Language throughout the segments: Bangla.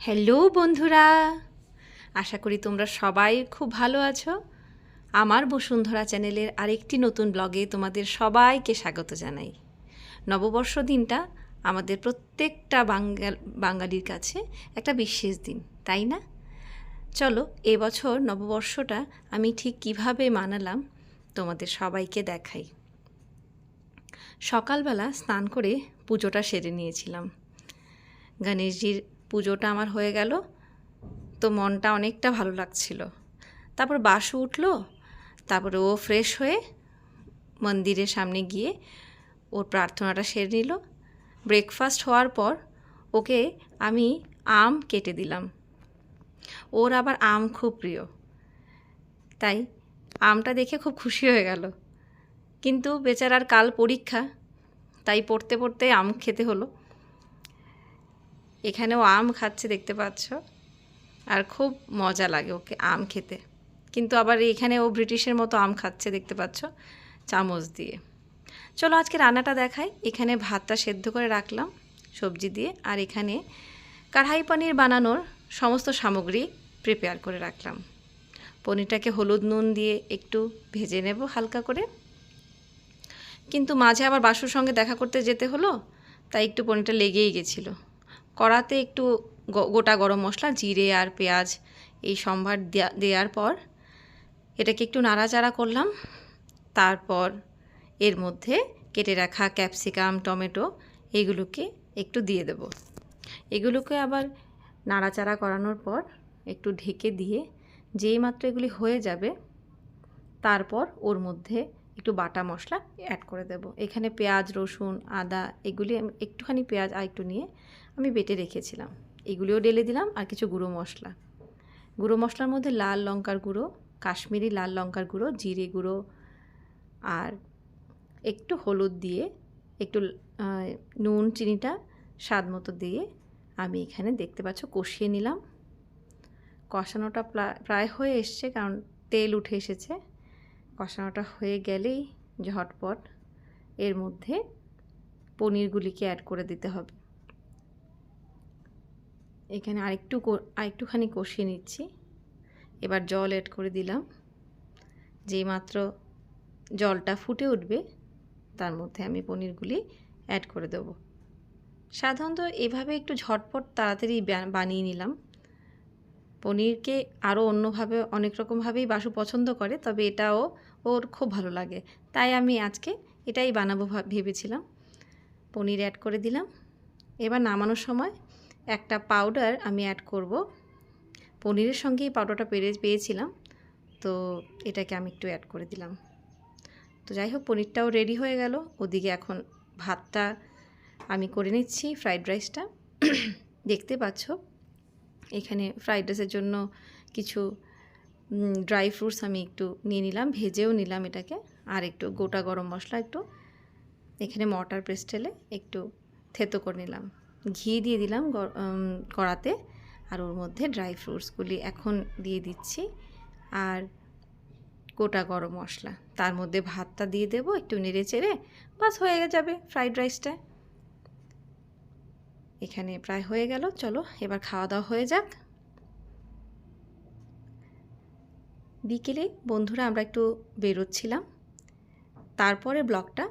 হ্যালো বন্ধুরা, আশা করি তোমরা সবাই খুব ভালো আছো। আমার বসুন্ধরা চ্যানেলের আরেকটি নতুন ব্লগে তোমাদের সবাইকে স্বাগত জানাই। নববর্ষ দিনটা আমাদের প্রত্যেকটা বাঙ্গাল, বাঙালির কাছে একটা বিশেষ দিন, তাই না? চলো, এবছর নববর্ষটা আমি ঠিক কীভাবে মানালাম তোমাদের সবাইকে দেখাই। সকালবেলা স্নান করে পুজোটা সেরে নিয়েছিলাম। গণেশজির পুজোটা আমার হয়ে গেল। তো মনটা অনেকটা ভালো লাগছিল। তারপর বাসু উঠল, তারপরে ও ফ্রেশ হয়ে মন্দিরের সামনে গিয়ে ওর প্রার্থনাটা সেরে নিল। ব্রেকফাস্ট হওয়ার পর ওকে আমি আম কেটে দিলাম। ওর আবার আম খুব প্রিয়। তাই আমটা দেখে খুব খুশি হয়ে গেল। কিন্তু বেচারার কাল পরীক্ষা, তাই পড়তে পড়তে আম খেতে হলো। এখানেও আম খাচ্ছে, দেখতে পাচ্ছ? আর খুব মজা লাগে ওকে আম খেতে। কিন্তু আবার এখানে ও ব্রিটিশের মতো আম খাচ্ছে, দেখতে পাচ্ছ? চামচ দিয়ে। চলো আজকে রান্নাটা দেখাই। এখানে ভাতটা সেদ্ধ করে রাখলাম, সবজি দিয়ে। আর এখানে কড়াই পনির বানানোর সমস্ত সামগ্রী প্রিপেয়ার করে রাখলাম। পনিরটাকে হলুদ নুন দিয়ে একটু ভেজে নেব হালকা করে। কিন্তু মাঝে আবার বাসুর সঙ্গে দেখা করতে যেতে হলো, তাই একটু পনিরটা লেগেই গেছিল। কড়াতে একটু গোটা গরম মশলা, জিরে আর পেঁয়াজ এই সম্ভার দেওয়ার পর এটাকে একটু নাড়াচাড়া করলাম। তারপর এর মধ্যে কেটে রাখা ক্যাপসিকাম, টমেটো এগুলোকে একটু দিয়ে দেব। এগুলোকে আবার নাড়াচাড়া করানোর পর একটু ঢেকে দিয়ে যেই মাত্র এগুলি হয়ে যাবে, তারপর ওর মধ্যে একটু বাটা মশলা অ্যাড করে দেব। এখানে পেঁয়াজ, রসুন, আদা, এগুলি আমি একটুখানি পেঁয়াজ আর একটু নিয়ে আমি বেটে রেখেছিলাম। এগুলিও ঢেলে দিলাম আর কিছু গুঁড়ো মশলা। গুঁড়ো মশলার মধ্যে লাল লঙ্কার গুঁড়ো, কাশ্মীরি লাল লঙ্কার গুঁড়ো, জিরে গুঁড়ো আর একটু হলুদ দিয়ে একটু নুন, চিনিটা স্বাদ মতো দিয়ে আমি এখানে দেখতে পাচ্ছ কষিয়ে নিলাম। কষানোটা প্রায় হয়ে এসছে কারণ তেল উঠে এসেছে। কষানোটা হয়ে গেলেই ঝটপট এর মধ্যে পনিরগুলিকে অ্যাড করে দিতে হবে। এখানে আরেকটু আরেকটুখানি কষিয়ে নিচ্ছি। এবার জল অ্যাড করে দিলাম। যেই মাত্র জলটা ফুটে উঠবে, তার মধ্যে আমি পনিরগুলি অ্যাড করে দেব। সাধারণত এভাবে একটু ঝটপট তাড়াতাড়ি বানিয়ে নিলাম। পনিরকে আরও অন্যভাবে, অনেক রকমভাবেই বাসু পছন্দ করে, তবে এটাও ওর খুব ভালো লাগে। তাই আমি আজকে এটাই বানাবো ভেবেছিলাম। পনির অ্যাড করে দিলাম। এবার নামানোর সময় একটা পাউডার আমি অ্যাড করব। পনিরের সঙ্গে এই পাউডারটা পেরে, পেয়েছিলাম, তো এটাকে আমি একটু অ্যাড করে দিলাম। তো যাই হোক, পনিরটাও রেডি হয়ে গেল। ওদিকে এখন ভাতটা আমি করে নিচ্ছি ফ্রাইড রাইসটা দেখতে পাচ্ছ? এখানে ফ্রাইড রাইসের জন্য কিছু ড্রাই ফ্রুটস আমি একটু নিয়ে নিলাম, ভেজেও নিলাম এটাকে। আর একটু গোটা গরম মশলা একটু, এখানে মটার পেস্টেলে একটু থেতো করে নিলাম। ঘি দিয়ে দিলাম কড়াতে, আর ওর মধ্যে ড্রাই ফ্রুটসগুলি এখন দিয়ে দিচ্ছি। আর গোটা গরম মশলা, তার মধ্যে ভাতটা দিয়ে দেবো, একটু নেড়ে চেড়ে, বাস হয়ে যাবে ফ্রাইড রাইসটা। এখানে প্রায় হয়ে গেল। চলো, এবার খাওয়া দাওয়া হয়ে যাক। বিকেলে বন্ধুরা আমরা একটু বেরোচ্ছিলাম। তারপরে ব্লগটা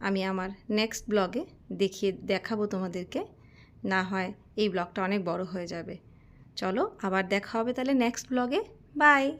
আমি আমার নেক্সট ব্লগে দেখিয়ে দেখাবো তোমাদেরকে। না হয় এই ব্লগটা অনেক বড় হয়ে যাবে। চলো, আবার দেখা হবে তাহলে নেক্সট ব্লগে। বাই